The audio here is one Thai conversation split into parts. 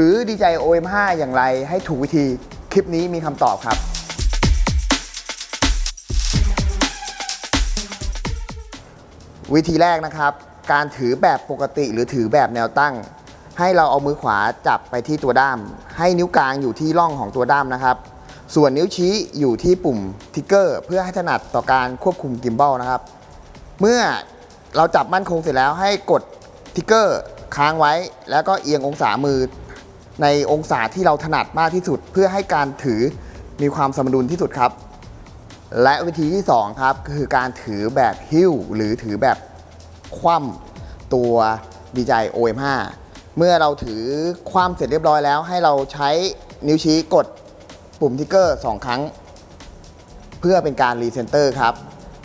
ถือ DJI OM5 อย่างไรให้ถูกวิธีคลิปนี้มีคำตอบครับ วิธีแรกนะครับ การถือแบบปกติหรือถือแบบแนวตั้ง ให้เราเอามือขวาจับไปที่ตัวด้าม ให้นิ้วกลางอยู่ที่ร่องของตัวด้ามนะครับ ส่วนนิ้วชี้อยู่ที่ปุ่มทิกเกอร์ เพื่อให้ถนัดต่อการควบคุมกิมบอลนะครับ เมื่อเราจับมั่นคงเสร็จแล้วให้กดทิกเกอร์ค้างไว้ แล้วก็เอียงองศามือ ในองศาที่เราถนัดมากที่สุด เพื่อให้การถือมีความสมดุลที่สุดครับ และวิธีที่ 2 ครับ คือการถือแบบหิ้ว หรือถือแบบคว่ำตัว DJI OM5 เมื่อเราถือคว่ำเสร็จเรียบร้อยแล้ว ให้เราใช้นิ้วชี้กดปุ่มทิกเกอร์ 2 ครั้ง เพื่อเป็นการรีเซนเตอร์ครับ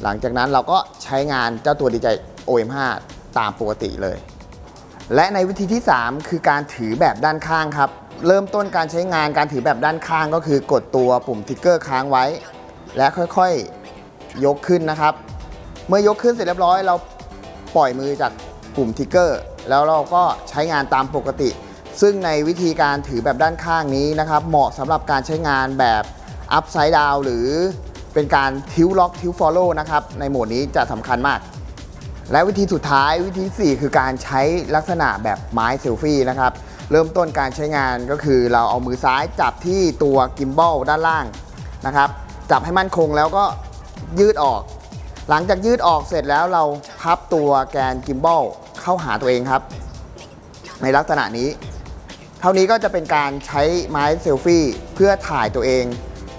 หลังจากนั้นเราก็ใช้งานเจ้าตัว DJI OM5 ตามปกติเลย และในวิธีที่ 3 คือการถือแบบด้านข้างครับ เริ่มต้นการใช้งานการถือแบบด้านข้างก็คือกดตัวปุ่มทิกเกอร์ค้างไว้ และค่อยๆยกขึ้นนะครับ เมื่อยกขึ้นเสร็จเรียบร้อย เราปล่อยมือจากปุ่มทิกเกอร์ แล้วเราก็ใช้งานตามปกติ ซึ่งในวิธีการถือแบบด้านข้างนี้นะครับ เหมาะสำหรับการใช้งานแบบ upside down หรือเป็นการทิวล็อกทิวฟอลโล่นะครับ ในโหมดนี้จะสำคัญมาก และวิธีสุดท้ายวิธีที่สี่คือการใช้ลักษณะแบบไม้เซลฟี่นะครับ เริ่มต้นการใช้งานก็คือเราเอามือซ้ายจับที่ตัวกิมบอลด้านล่างนะครับ จับให้มั่นคงแล้วก็ยืดออก หลังจากยืดออกเสร็จแล้วเราพับตัวแกนกิมบอลเข้าหาตัวเองครับ ในลักษณะนี้ เท่านี้ก็จะเป็นการใช้ไม้เซลฟี่เพื่อถ่ายตัวเอง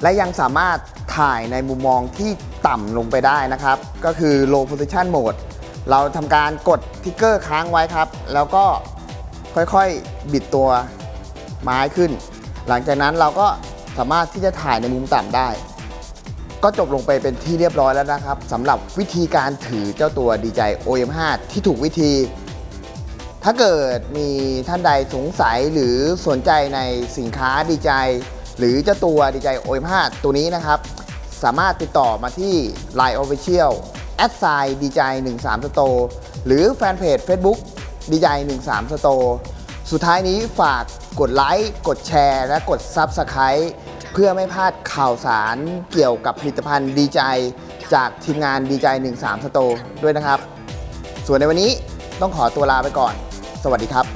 และยังสามารถถ่ายในมุมมองที่ต่ำลงไปได้นะครับ ก็คือ low position mode เราทำการกดทิกเกอร์ค้างไว้ครับ แล้วก็ค่อยๆบิดตัวไม้ขึ้น หลังจากนั้นเราก็สามารถที่จะถ่ายในมุมต่ำได้ ก็จบลงไปเป็นที่เรียบร้อยแล้วนะครับสำหรับวิธีการถือเจ้าตัว DJI OM5 ที่ถูกวิธี ถ้าเกิดมีท่านใดสงสัยหรือสนใจในสินค้า DJI หรือเจ้าตัว DJI OM5 ตัวนี้นะครับ สามารถติดต่อมาที่ Line Official แอดไซด์ดีใจ1 3สโตหรือแฟนเพจ Facebook ดีใจ1 3สโตสุดท้ายนี้ฝากกดไลค์กดแชร์ และกด Subscribe เพื่อไม่พลาดข่าวสารเกี่ยวกับผลิตภัณฑ์ดีใจจากทีมงานดีใจ1 3สโตด้วยนะครับ ส่วนในวันนี้ต้องขอตัวลาไปก่อน สวัสดีครับ